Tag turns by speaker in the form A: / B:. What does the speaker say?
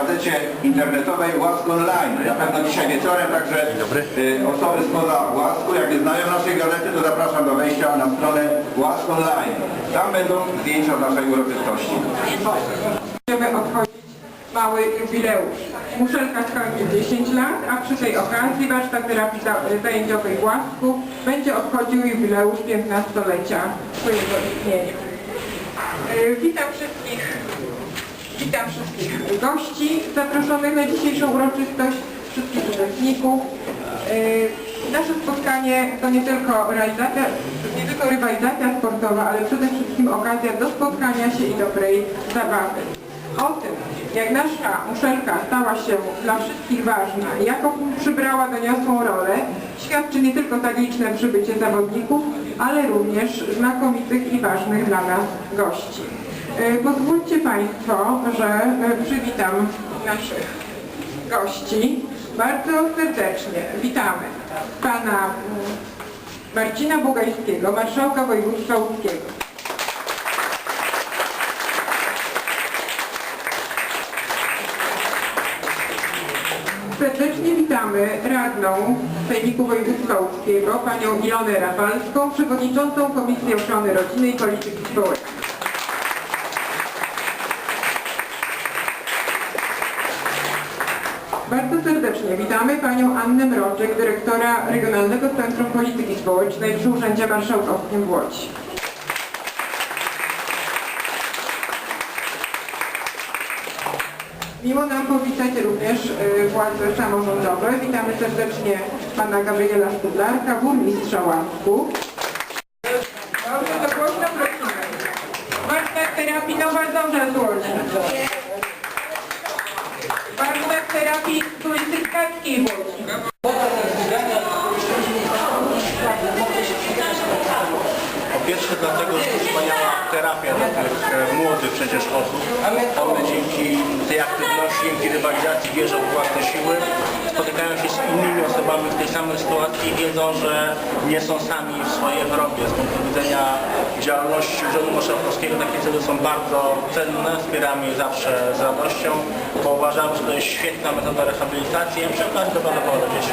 A: gazecie internetowej Łask Online. Na pewno dzisiaj wieczorem, także y, osoby spoza Łasku, jak nie znają naszej gazety, to zapraszam do wejścia na stronę Łask Online. Tam będą zdjęcia naszej uroczystości.
B: Będziemy obchodzić mały jubileusz. Muszelka skończy 10 lat, a przy tej okazji warsztat terapii za- zajęciowej w Łasku będzie obchodził jubileusz 15-lecia swojego istnienia. E, Witam wszystkich, witam wszystkich gości zaproszonych na dzisiejszą uroczystość, wszystkich uczestników. E, Nasze spotkanie to nie tylko realizacja, nie tylko rywalizacja sportowa, ale przede wszystkim okazja do spotkania się i dobrej zabawy. O tym, jak nasza muszelka stała się dla wszystkich ważna jaką przybrała doniosłą rolę, świadczy nie tylko tak liczne przybycie zawodników, ale również znakomitych i ważnych dla nas gości. E, Pozwólcie Państwo, że e, przywitam naszych gości bardzo serdecznie. Witamy Pana mm, Marcina Bugajskiego, Marszałka Województwa Łódzkiego. Serdecznie witamy radną Sejmiku Województwa Łódzkiego, panią Ilonę Rafalską, przewodniczącą Komisji Ochrony Rodziny i Polityki Społecznej. Bardzo serdecznie witamy panią Annę Mroczek, dyrektora Regionalnego Centrum Polityki Społecznej przy Urzędzie Marszałkowskim w Łodzi. Miło nam powitać również y, władze samorządowe. Witamy serdecznie pana Gabriela Studlarka, burmistrza Łasku. Dobrze, to głośno prosimy. Warsztat terapii Nowa Zorza z Łodzi. Warsztat terapii turystyckiej w Łodzi.
C: Po pierwsze dlatego, że wspaniała terapia dla tych e, młodych przecież osób. One dzięki tej aktywności, dzięki rywalizacji wierzą w własne siły, spotykają się z innymi osobami w tej samej sytuacji i wiedzą, że nie są sami w swojej chorobie. Z punktu widzenia działalności Urzędu Marszałkowskiego takie cele są bardzo cenne, wspieramy je zawsze z radością, bo uważam, że to jest świetna metoda rehabilitacji, a przy okazji dobra dzieci.